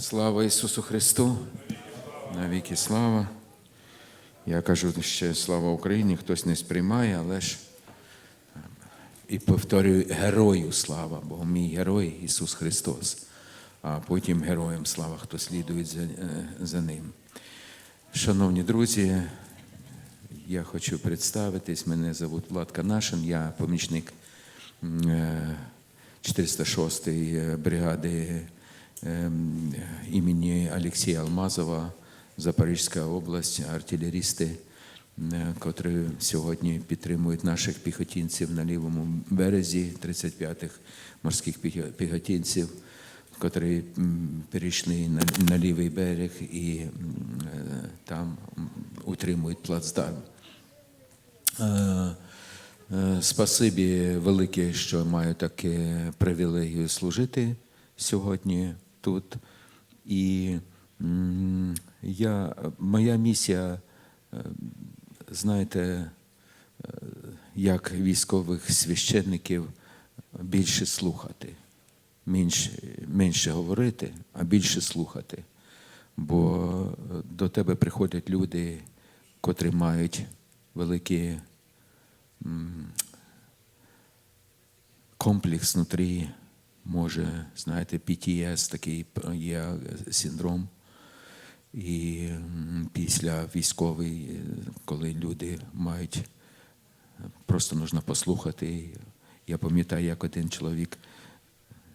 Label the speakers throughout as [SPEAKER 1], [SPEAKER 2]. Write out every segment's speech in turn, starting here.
[SPEAKER 1] Слава Ісусу Христу! Навіки слава. Я кажу ще слава Україні, хтось не сприймає, але ж е, і повторюю герою слава, бо мій герой Ісус Христос, а потім героям слава, хто слідує за, е, за ним. Шановні друзі, я хочу представитись. Мене звуть Влад Канашин, я помічник е, 406-ї бригади імені Олексія Алмазова, Запорізька область, артилерісти, е, котрі сьогодні підтримують наших піхотинців на лівому березі, 35-х морських піхо- піхотинців, котрі перейшли на, на лівий берег і е, там утримують плацдарм. Е, Спасибі велике, що маю таке привілегію служити сьогодні тут. І я, моя місія, е, знаєте, е, як військових священників, більше слухати, менше, менше говорити, а більше слухати. Бо до тебе приходять люди, котрі мають великі комплекс внутрі, може, знаєте, PTS, такий є синдром. І після військовий, е, коли люди мають, просто нужно послухати. Я пам'ятаю, як один чоловік,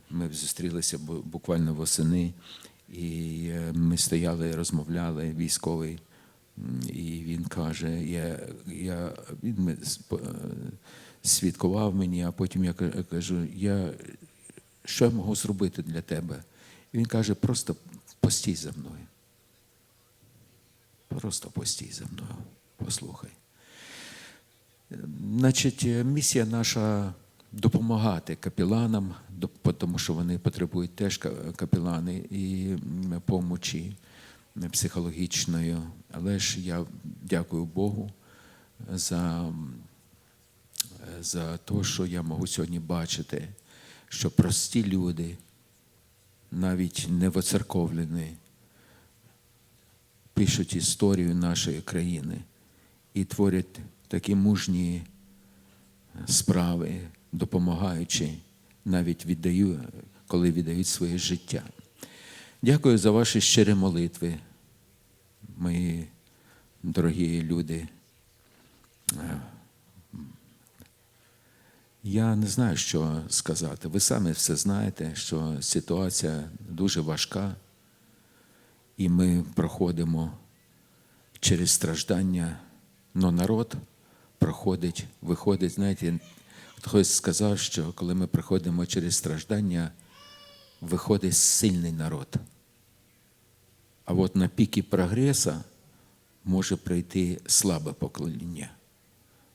[SPEAKER 1] ми зустрілися буквально восени, і е, ми стояли, розмовляли, військовий. І він каже, я, я, він е, свідкував мені, а потім я кажу, я, що я можу зробити для тебе? І він каже, просто постій за мною. Просто постій за мною, послухай. Значить, місія наша допомагати капеланам, доп- тому що вони потребують теж ка- капелани і помочі психологічної. Але ж я дякую Богу за, за те, що я можу сьогодні бачити, що прості люди, навіть не воцерковлені, пишуть історію нашої країни і творять такі мужні справи, допомагаючи, навіть віддаю, коли віддають своє життя. Дякую за ваші щирі молитви, мої дорогі люди. Я не знаю, що сказати. Ви самі все знаєте, що ситуація дуже важка, і ми проходимо через страждання, але народ проходить, виходить. Знаєте, хтось сказав, що коли ми проходимо через страждання, виходить сильний народ. А от на піки прогресу може прийти слабе покоління.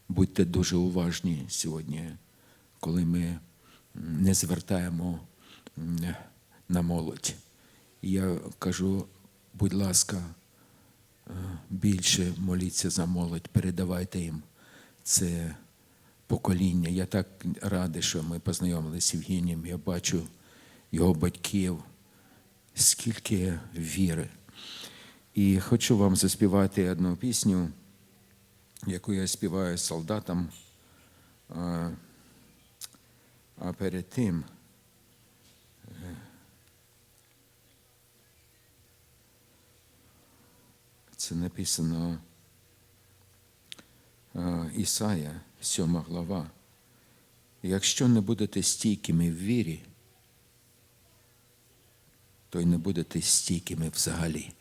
[SPEAKER 1] Будьте дуже уважні сьогодні, коли ми не звертаємо на молодь. Я кажу, будь ласка, е, більше моліться за молодь, передавайте їм це покоління. Я так радий, що ми познайомилися з Євгенієм. Я бачу його батьків, скільки віри. І хочу вам заспівати одну пісню, яку я співаю солдатам. А, перед тим е, це написано е, Ісая, 7 глава. Якщо не будете стійкими в вірі, то й не будете стійкими взагалі.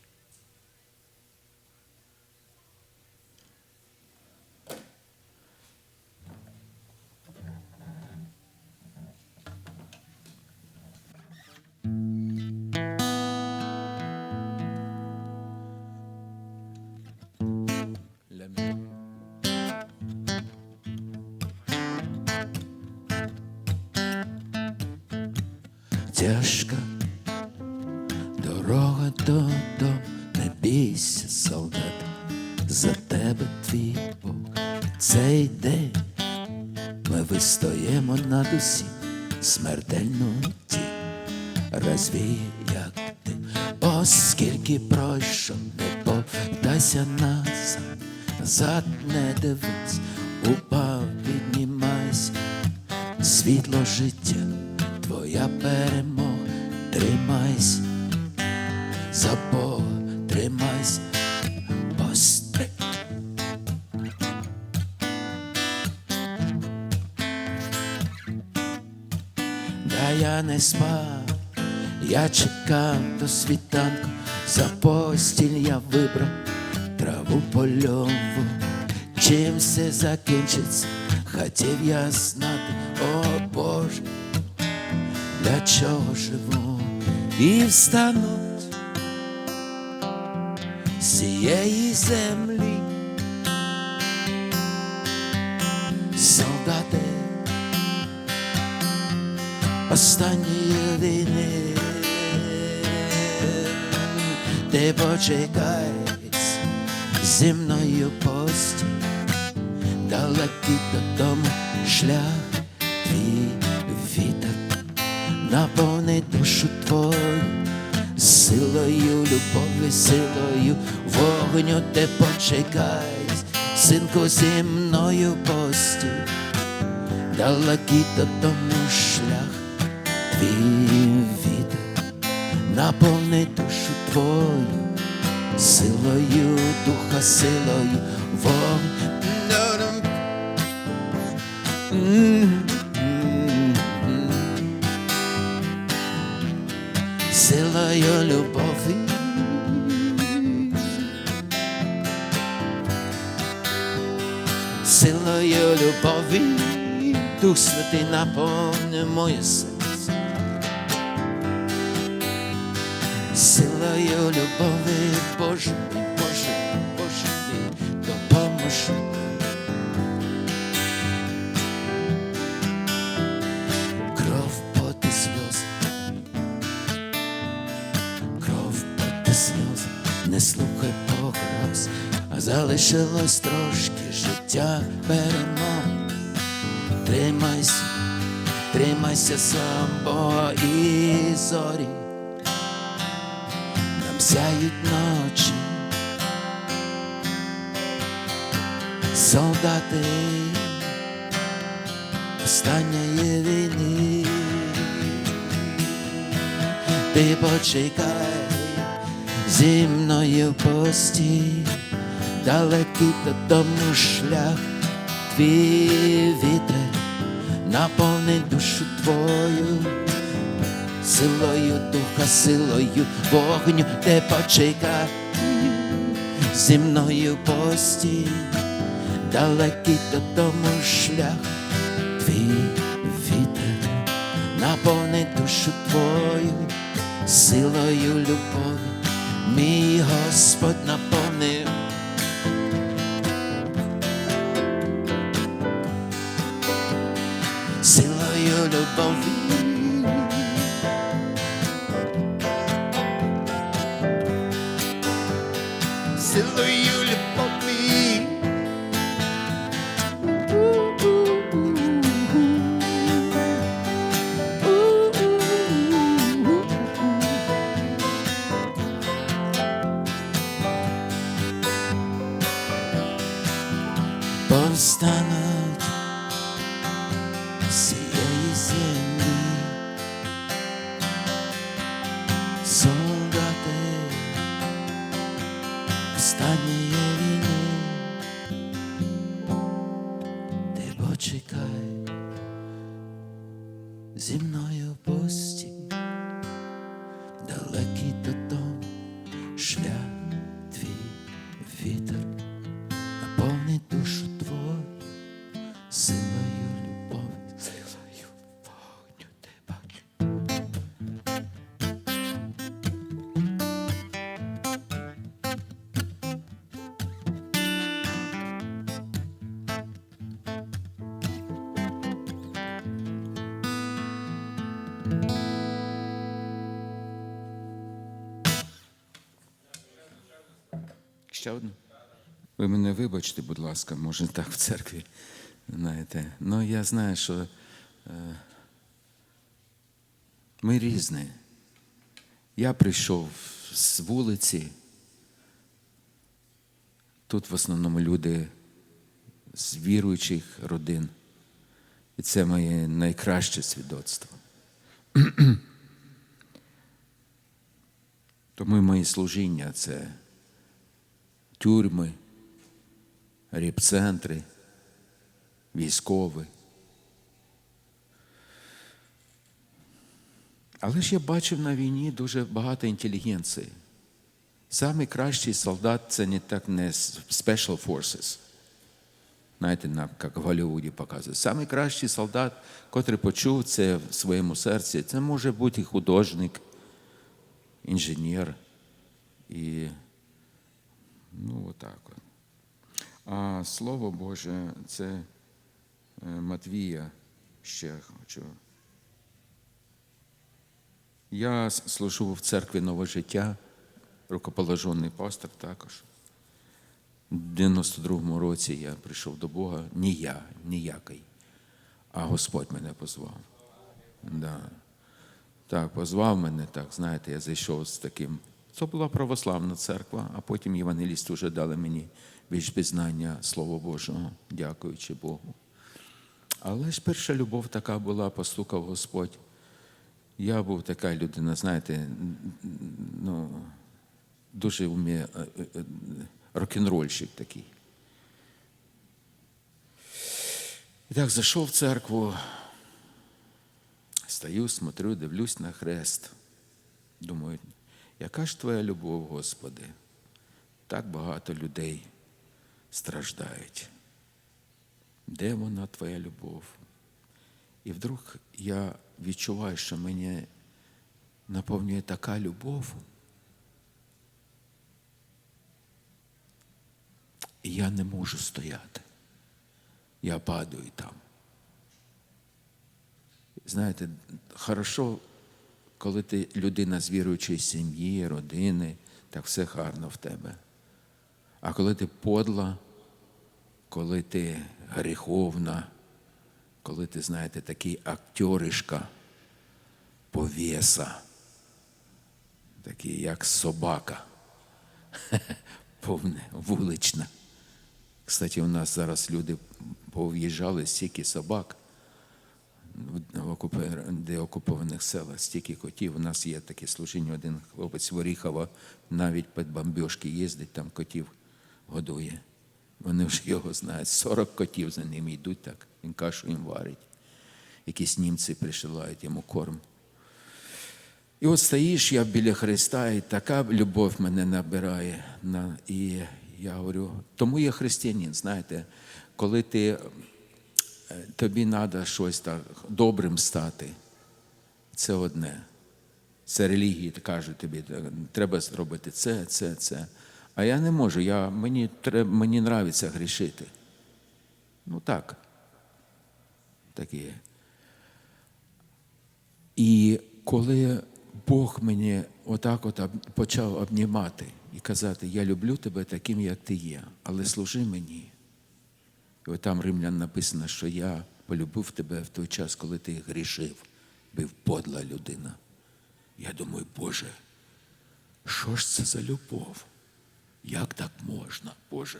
[SPEAKER 1] Тяжка дорога додому, не бійся, солдат, за тебе твій Бог. Цей день ми вистоїмо над усім смертельну тінь, розвій, як ти скільки пройшов, не повтайся назад, назад не дивись, упав, піднімайся, світло життя, Я не спав, я чекав до світанку, за постіль я вибрав траву польову. Чим все закінчиться, хотів я знати, о Боже, для чого живу і встануть з цієї землі. Останньої війни, ти почекай зі мною пості, далекий додому шлях твій вітер, наповни душу твою, силою любові, силою вогню. Ти почекай, синку зі мною пості далекий додому шлях, твій вітер, наповни душу твою, силою духа, силою вогню. Силою любові. Силою любові, Дух Святий наповни моє серце. Силою любові, Боже мій, Боже мій, Боже мій, допоможи. Кров поти сльози, кров поти сльози, не слухай погроз, а залишилось трошки життя перемог. Тримайся, тримайся сам, Бога і зорі, сяють ночі, солдати. Останньої війни, ти почекай зі мною в пості, далекий додому шлях, твій вітер наповни душу твою, силою духа, силою вогню, ти почекай зі мною в пості, далекий додому шлях, твій вітер наповни душу твою, силою любові, мій Господь наповнив. Силою любові. stanę Ще одну. Ви мене вибачте, будь ласка, може так в церкві. Знаєте. Ну я знаю, що е, ми різні. Я прийшов з вулиці. Тут в основному люди з віруючих родин. І це моє найкраще свідоцтво. Тому і мої служіння це тюрми, репцентри, військові. Але ж я бачив на війні дуже багато інтелігенції. Самий кращий солдат це не так не Special Forces. Знаєте, як в Голлівуді показують. Самий кращий солдат, котрий почув це в своєму серці, це може бути художник, інженер. І ну, отак от. А Слово Боже, це е, Матвія ще хочу. Я служу в церкві Нове життя, рукоположений пастор також. У 92-му році я прийшов до Бога, не я, ніякий, а Господь мене позвав. Да. Так, позвав мене, так, знаєте, я зайшов з таким. Це була православна церква, а потім євангелісти вже дали мені більш пізнання Слова Божого, дякуючи Богу. Але ж перша любов така була, постукав Господь. Я був така людина, знаєте, ну, дуже вміє е, е, е, рок-н-рольщик такий. І так зайшов в церкву, стою, смотрю, дивлюсь на хрест. Думаю, яка ж твоя любов, Господи? Так багато людей страждають. Де вона твоя любов? І вдруг я відчуваю, що мене наповнює така любов. І я не можу стояти. Я падаю там. Знаєте, хорошо, коли ти людина з віруючої сім'ї, родини, так все гарно в тебе. А коли ти подла, коли ти гріховна, коли ти, знаєте, такий актеришка, повеса, такий, як собака, повне, вулична. Кстати, у нас зараз люди пов'їжджали стільки собак, в окупе- де окупованих селах, стільки котів. У нас є таке служіння, один хлопець в Оріхово навіть під бомбіжки їздить, там котів годує. Вони вже його знають. 40 котів за ним йдуть так, він кашу їм варить. Якісь німці присилають йому корм. І от стоїш я біля Христа, і така любов мене набирає. І я говорю, тому я християнин, знаєте, коли ти, тобі треба щось так добрим стати, це одне. Це релігії кажуть тобі, треба зробити це, це, це. А я не можу, я, мені, треб, мені нравиться грішити. Ну так. Такі. І коли Бог мені отак от почав обнімати і казати, я люблю тебе таким, як ти є, але служи мені. І от там римлян написано, що я полюбив тебе в той час, коли ти грішив, бив подла людина. Я думаю, Боже, що ж це за любов? Як так можна, Боже?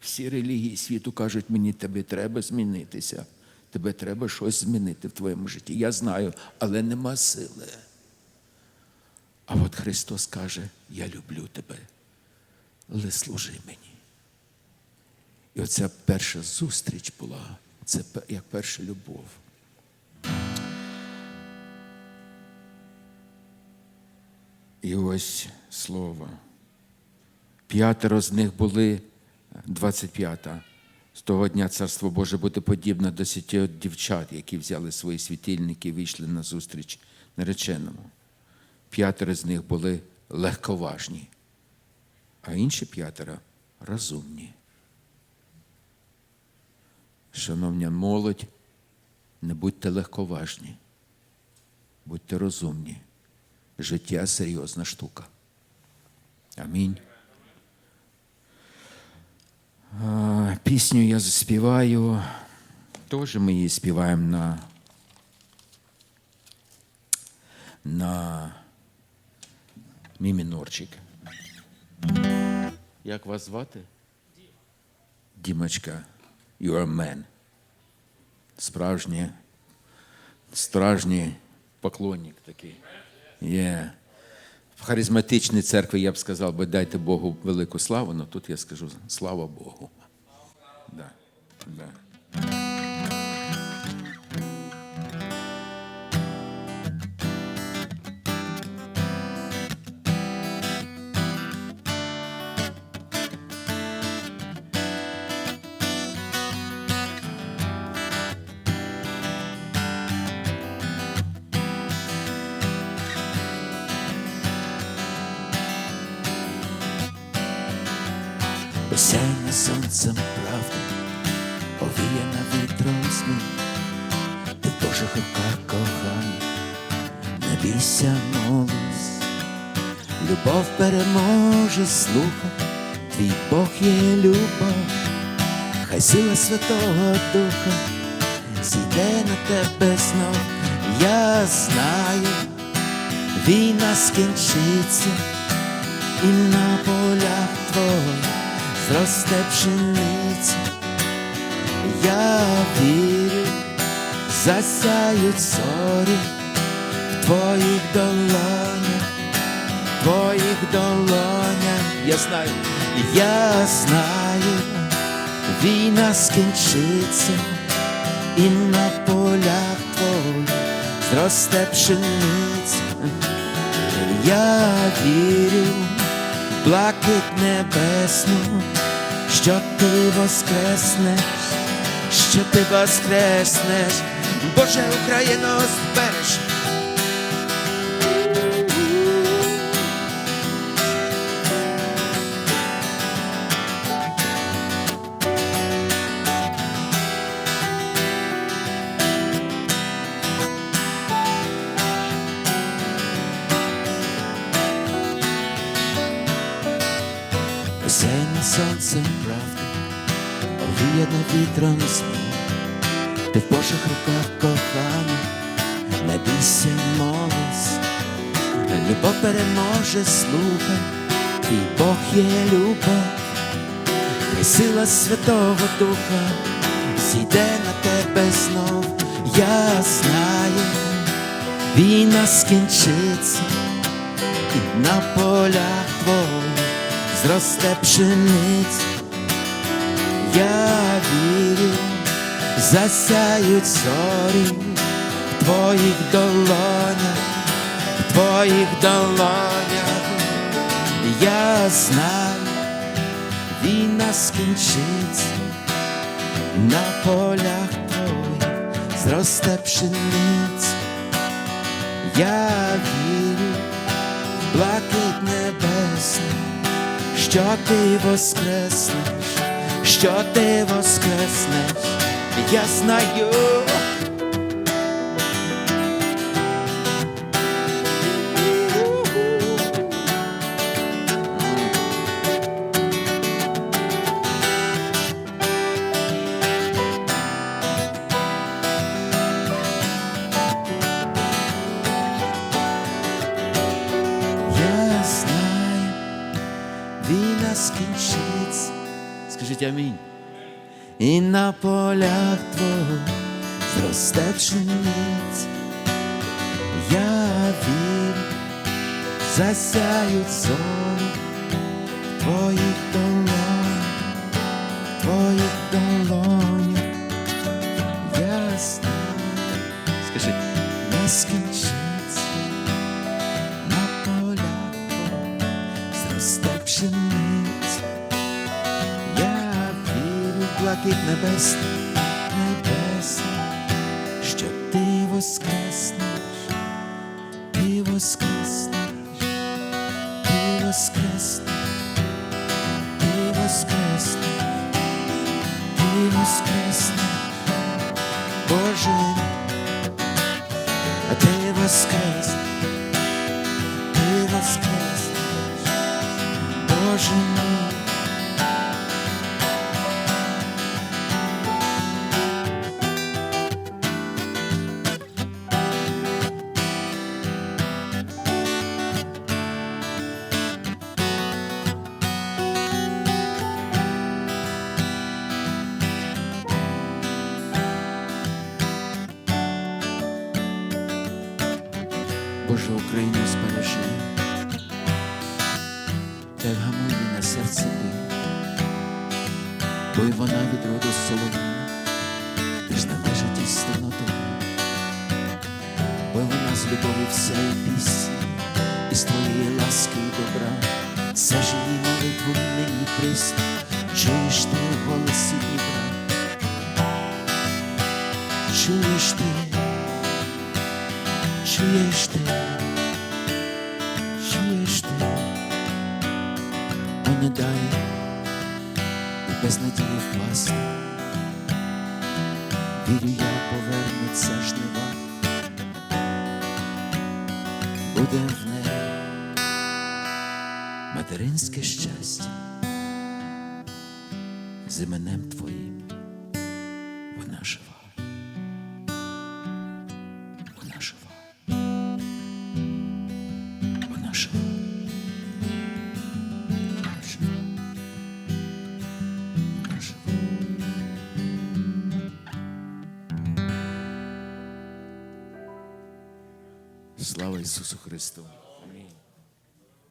[SPEAKER 1] Всі релігії світу кажуть, мені тебе треба змінитися. Тебе треба щось змінити в твоєму житті. Я знаю, але нема сили. А от Христос каже, я люблю тебе, але служи мені. І оця перша зустріч була, це як перша любов. І ось слово. П'ятеро з них були 25-та. З того дня Царство Боже буде подібне до сіті дівчат, які взяли свої світильники і вийшли на зустріч нареченому. П'ятеро з них були легковажні, а інші п'ятеро розумні. Шановня молодь, не будьте легковажні, будьте розумні. Життя серйозна штука. Амінь. А, Пісню я заспіваю. Теж ми її співаємо на, на Мій мінорчик. Як вас звати? Дімочка, you are a man. Справжній, справжній поклонник такий. Yeah. В харизматичній церкві я б сказав, би дайте Богу велику славу, але тут я скажу слава Богу. Да. Да.
[SPEAKER 2] Осяйна сонцем правда, овіяна вітром сни, ти в Божих руках кохання, не бійся, молись, любов переможе, слухай, твій Бог є любов, хай сила Святого Духа зійде на тебе знов, я знаю, війна скінчиться і на полях твоїх зросте пшениця. Я вірю, засяють зорі в твоїх долонях, в твоїх долонях. Я знаю, я знаю, війна скінчиться, і на полях твоїх зросте пшениця. Я вірю, блакить небесну, що ти воскреснеш, що ти воскреснеш, Боже Україно збереш. Любов переможе, слухай, твій Бог є любов, хай сила Святого Духа зійде на тебе знов, я знаю, війна скінчиться і на полях твоїх зросте пшениця, я вірю, засяють зорі в твоїх долонях, твоїх долонях, я знаю, війна скінчиться, на полях твоїх зросте пшениця, я вірю, в блакить небесну що ти воскреснеш, що ти воскреснеш, я знаю. Скажіть амінь. І на полях твоїх зросте пшениця. Я вірю, засяють зорі твоих в твоїх долонях. Блакить небесний, небесний, що ти воскреснеш, ти воскреснеш, ти воскреснеш, Боже Україну збережи,
[SPEAKER 1] та й вгамуй на серці ти, бо й вона від роду солома, ти ж належить істинно тобі, бо й вона з любові все і пісня, із твоєї ласки і добра, за жені молитву нині прист, чуєш ти голос Дніпра, чуєш ти чуєш ти, чуєш ти, о не дай і без надії впасти. Вірю, я повернеться жнива, буде в неї материнське щастя, з іменем твоїм Слава Ісусу Христу!